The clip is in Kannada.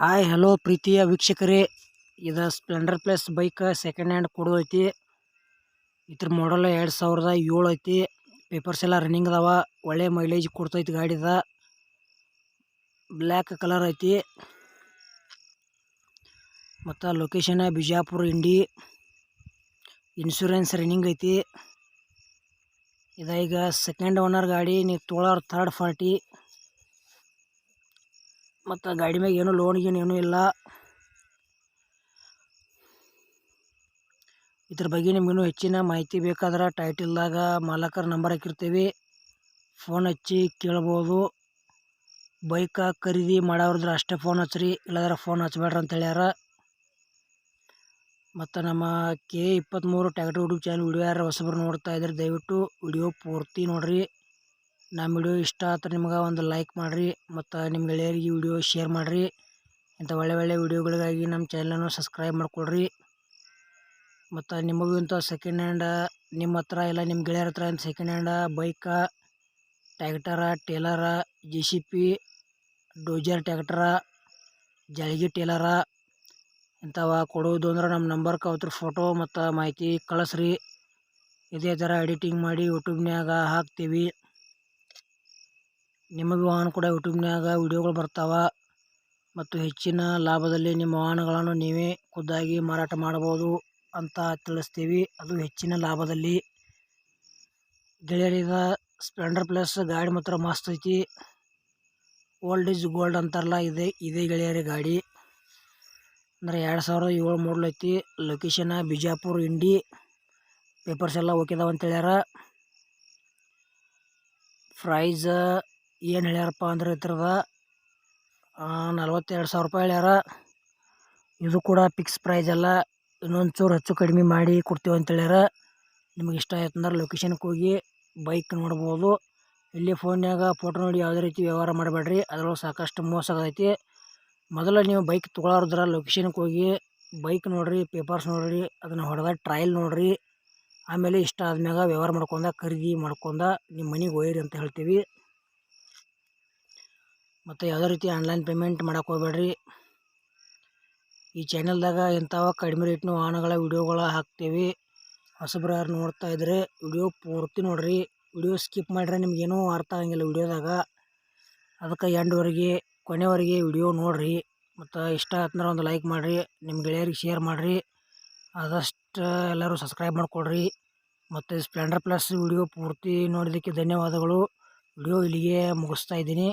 ಹಾಯ್ ಹಲೋ ಪ್ರೀತಿಯ ವೀಕ್ಷಕರೇ. ಇದು Splendor plus bike second hand ಕೊಡೋದೈತಿ ಇದ್ರ ಮಾಡಲ್ ಎರಡು ಸಾವಿರದ ಏಳು ಐತಿ. ಪೇಪರ್ಸ್ ಎಲ್ಲ ರನ್ನಿಂಗ್ ಅದಾವ. ಒಳ್ಳೆ ಮೈಲೇಜ್ ಕೊಡ್ತೈತಿ ಗಾಡಿದ ಬ್ಲ್ಯಾಕ್ ಕಲರ್ ಐತಿ. ಮತ್ತು location Bijapur Indi insurance running ಐತಿ. ಇದೀಗ ಸೆಕೆಂಡ್ ಓನರ್ ಗಾಡಿ ನೀವು ತೋಳೋರು ಥರ್ಡ್ ಪಾರ್ಟಿ ಮತ್ತು ಗಾಡಿ ಮ್ಯಾಗ ಏನು ಲೋನ್ ಗೀನ್ ಏನೂ ಇಲ್ಲ. ಇದ್ರ ಬಗ್ಗೆ ನಿಮಗೂ ಹೆಚ್ಚಿನ ಮಾಹಿತಿ ಬೇಕಾದ್ರೆ ಟೈಟಲ್ದಾಗ ಮಾಲಕರ ನಂಬರ್ ಹಾಕಿರ್ತೀವಿ. ಫೋನ್ ಹಚ್ಚಿ ಕೇಳ್ಬೋದು. ಬೈಕ ಖರೀದಿ ಮಾಡೋರಿದ್ರೆ ಅಷ್ಟೇ ಫೋನ್ ಹಚ್ಚ್ರಿ ಇಲ್ಲಾದ್ರೆ ಫೋನ್ ಹಚ್ಬೇಡ್ರಿ ಅಂತ ಹೇಳ್ಯಾರ. ಮತ್ತು ನಮ್ಮ ಕೆ ಇಪ್ಪತ್ತ್ಮೂರು ಟ್ಯಾಕ್ಟ್ರ್ ಯೂಟ್ಯೂಬ್ ಚಾನಲ್ ವಿಡಿಯೋ ಯಾರು ಹೊಸಬ್ರು ನೋಡ್ತಾ ಇದ್ರೆ ದಯವಿಟ್ಟು ವಿಡಿಯೋ ಪೂರ್ತಿ ನೋಡಿರಿ. ನಮ್ಮ ವಿಡಿಯೋ ಇಷ್ಟ ಆದ್ರೆ ನಿಮ್ಗೆ ಒಂದು ಲೈಕ್ ಮಾಡಿರಿ ಮತ್ತು ನಿಮ್ಮ ಗೆಳೆಯರಿಗೆ ವಿಡಿಯೋ ಶೇರ್ ಮಾಡಿರಿ. ಇಂಥ ಒಳ್ಳೆ ಒಳ್ಳೆ ವಿಡಿಯೋಗಳಿಗಾಗಿ ನಮ್ಮ ಚಾನಲನ್ನು ಸಬ್ಸ್ಕ್ರೈಬ್ ಮಾಡಿಕೊಡ್ರಿ. ಮತ್ತು ನಿಮಗೂ ಇಂಥ ಸೆಕೆಂಡ್ ಹ್ಯಾಂಡ ನಿಮ್ಮ ಹತ್ರ ಇಲ್ಲ ನಿಮ್ಮ ಗೆಳೆಯರ ಹತ್ರ ಇಂಥ second hand bike tractor trailer J C B dozer tractor ಜಳಗಿ trailer ಇಂಥವ ಕೊಡೋದು ಅಂದ್ರೆ ನಮ್ಮ ನಂಬರ್ಗೆ ಅವತ್ರ ಫೋಟೋ ಮತ್ತು ಮಾಹಿತಿ ಕಳಿಸ್ರಿ. ಇದೇ ಥರ ಎಡಿಟಿಂಗ್ ಮಾಡಿ ಯೂಟ್ಯೂಬ್ನ್ಯಾಗ ಹಾಕ್ತೀವಿ. ನಿಮಗೆ ವಾಹನ ಕೂಡ ಯೂಟ್ಯೂಬ್ನ್ಯಾಗ ವಿಡಿಯೋಗಳು ಬರ್ತಾವ ಮತ್ತು ಹೆಚ್ಚಿನ ಲಾಭದಲ್ಲಿ ನಿಮ್ಮ ವಾಹನಗಳನ್ನು ನೀವೇ ಖುದ್ದಾಗಿ ಮಾರಾಟ ಮಾಡಬಹುದು ಅಂತ ತಿಳಿಸ್ತೀವಿ. ಅದು ಹೆಚ್ಚಿನ ಲಾಭದಲ್ಲಿ. ಗೆಳೆಯರಿದ ಸ್ಪ್ಲೆಂಡರ್ ಪ್ಲಸ್ ಗಾಡಿ ಮಾತ್ರ ಮಸ್ತ್ ಐತಿ. ಓಲ್ಡ್ ಈಸ್ ಗೋಲ್ಡ್ ಅಂತಾರಲ್ಲ, ಇದೆ, ಇದೇ ಗೆಳೆಯರಿ ಗಾಡಿ. ಅಂದರೆ ಎರಡು ಸಾವಿರದ ಏಳು ಮಾಡಲ್ ಐತಿ. ಲೊಕೇಶನ್ ಬಿಜಾಪುರ ಇಂಡಿ ಪೇಪರ್ಸ್ ಎಲ್ಲ ಓಕೆ ಅಂತ ಹೇಳ್ಯಾರ. ಪ್ರೈಸ್ ಏನು ಹೇಳ್ಯಾರಪ್ಪ ಅಂದ್ರೆ ಇದ್ರದ ನಲ್ವತ್ತೆರಡು ಸಾವಿರ ರೂಪಾಯಿ ಹೇಳ್ಯಾರ. ಇದು ಕೂಡ ಫಿಕ್ಸ್ ಪ್ರೈಸ್ ಅಲ್ಲ ಇನ್ನೊಂದು ಚೂರು ಹೆಚ್ಚು ಕಡಿಮೆ ಮಾಡಿ ಕೊಡ್ತೀವಿ ಅಂತ ಹೇಳ್ಯಾರ. ನಿಮಗೆ ಇಷ್ಟ ಆಯ್ತು ಅಂದ್ರೆ ಲೊಕೇಶನ್ಗೆ ಹೋಗಿ ಬೈಕ್ ನೋಡ್ಬೋದು. ಇಲ್ಲಿ ಫೋನ್ಯಾಗ ಫೋಟೋ ನೋಡಿ ಯಾವುದೇ ರೀತಿ ವ್ಯವಹಾರ ಮಾಡಬೇಡ್ರಿ. ಅದ್ರೊಳಗೆ ಸಾಕಷ್ಟು ಮೋಸ ಆಗೈತಿ ಮೊದಲು ನೀವು ಬೈಕ್ ತೊಗೊಳೋದ್ರ ಲೊಕೇಶನ್ಗೆ ಹೋಗಿ ಬೈಕ್ ನೋಡಿರಿ ಪೇಪರ್ಸ್ ನೋಡಿರಿ, ಅದನ್ನು ಹೊಡೆದ ಟ್ರಯಲ್ ನೋಡಿರಿ. ಆಮೇಲೆ ಇಷ್ಟ ಆದ್ಮ್ಯಾಗ ವ್ಯವಹಾರ ಮಾಡ್ಕೊಂಡ, ಖರೀದಿ ಮಾಡ್ಕೊಂಡ ನಿಮ್ಮ ಮನೆಗೆ ಒಯ್ಯಿರಿ ಅಂತ ಹೇಳ್ತೀವಿ. ಮತ್ತು ಯಾವುದೇ ರೀತಿ ಆನ್ಲೈನ್ ಪೇಮೆಂಟ್ ಮಾಡಕ್ಕೆ ಹೋಗ್ಬೇಡ್ರಿ. ಈ ಚಾನಲ್ದಾಗ ಇಂಥವ ಕಡಿಮೆ ರೇಟ್ನ ವಾಹನಗಳ ವಿಡಿಯೋಗಳ ಹಾಕ್ತೀವಿ. ಹೊಸಬ್ರು ನೋಡ್ತಾ ಇದ್ರೆ ವಿಡಿಯೋ ಪೂರ್ತಿ ನೋಡ್ರಿ. ವಿಡಿಯೋ ಸ್ಕಿಪ್ ಮಾಡಿದ್ರೆ ನಿಮಗೇನೂ ಅರ್ಥ ಆಗಂಗಿಲ್ಲ ವಿಡಿಯೋದಾಗ ಅದಕ್ಕೆ ಎಂಡ್ವರೆಗೆ, ಕೊನೆವರೆಗೆ ವಿಡಿಯೋ ನೋಡ್ರಿ. ಮತ್ತು ಇಷ್ಟ ಆತಂದ್ರೆ ಒಂದು ಲೈಕ್ ಮಾಡಿರಿ. ನಿಮ್ಮ ಗೆಳೆಯರಿಗೆ ಶೇರ್ ಮಾಡಿರಿ. ಆದಷ್ಟು ಎಲ್ಲರೂ ಸಬ್ಸ್ಕ್ರೈಬ್ ಮಾಡಿಕೊಡ್ರಿ. ಮತ್ತು ಸ್ಪ್ಲೆಂಡರ್ ಪ್ಲಸ್ ವಿಡಿಯೋ ಪೂರ್ತಿ ನೋಡಿದ್ದಕ್ಕೆ ಧನ್ಯವಾದಗಳು. ವಿಡಿಯೋ ಇಲ್ಲಿಗೆ ಮುಗಿಸ್ತಾ ಇದ್ದೀನಿ.